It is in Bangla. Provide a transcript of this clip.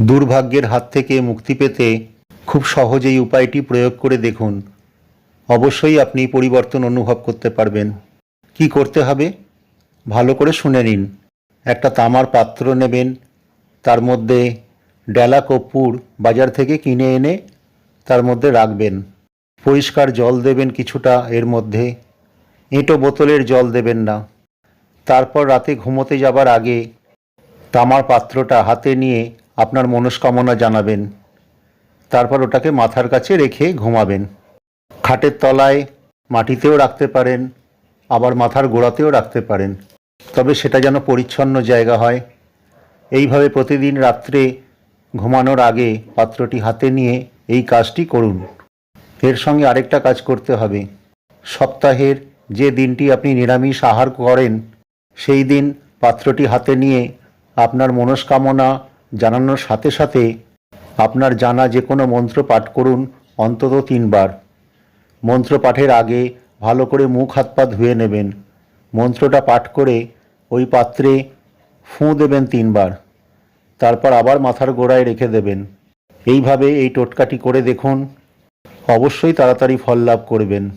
দুর্ভাগ্যের হাত থেকে মুক্তি পেতে খুব সহজেই উপায়টি প্রয়োগ করে দেখুন। অবশ্যই আপনি পরিবর্তন অনুভব করতে পারবেন। কি করতে হবে? ভালো করে শুনে নিন। একটা তামার পাত্র নেবেন, তার মধ্যে ডেলা কর্পূর বাজার থেকে কিনে এনে তার মধ্যে রাখবেন। পরিষ্কার জল দেবেন কিছুটা এর মধ্যে। এঁটো বোতলের জল দেবেন না। তারপর রাতে ঘুমোতে যাবার আগে তামার পাত্রটা হাতে নিয়ে আপনার মনস্কামনা জানাবেন। তারপর ওটাকে মাথার কাছে রেখে ঘুমাবেন। খাটের তলায় মাটিতেও রাখতে পারেন, আবার মাথার গোড়াতেও রাখতে পারেন। তবে সেটা যেন পরিচ্ছন্ন জায়গা হয়। এইভাবে প্রতিদিন রাত্রে ঘুমানোর আগে পাত্রটি হাতে নিয়ে এই কাজটি করুন। এর সঙ্গে আরেকটা কাজ করতে হবে। সপ্তাহের যে দিনটি আপনি নিরামিষ আহার করেন, সেই দিন পাত্রটি হাতে নিয়ে আপনার মনস্কামনা জানানোর সাথে সাথে আপনার জানা যে কোনো মন্ত্র পাঠ করুন অন্তত তিনবার। মন্ত্র পাঠের আগে ভালো করে মুখ হাত পা ধুয়ে নেবেন। মন্ত্রটা পাঠ করে ওই পাত্রে ফুঁ দেবেন তিনবার। তারপর আবার মাথার গোড়ায় রেখে দেবেন। এইভাবে এই টোটকাটি করে দেখুন। অবশ্যই তাড়াতাড়ি ফল লাভ করবেন।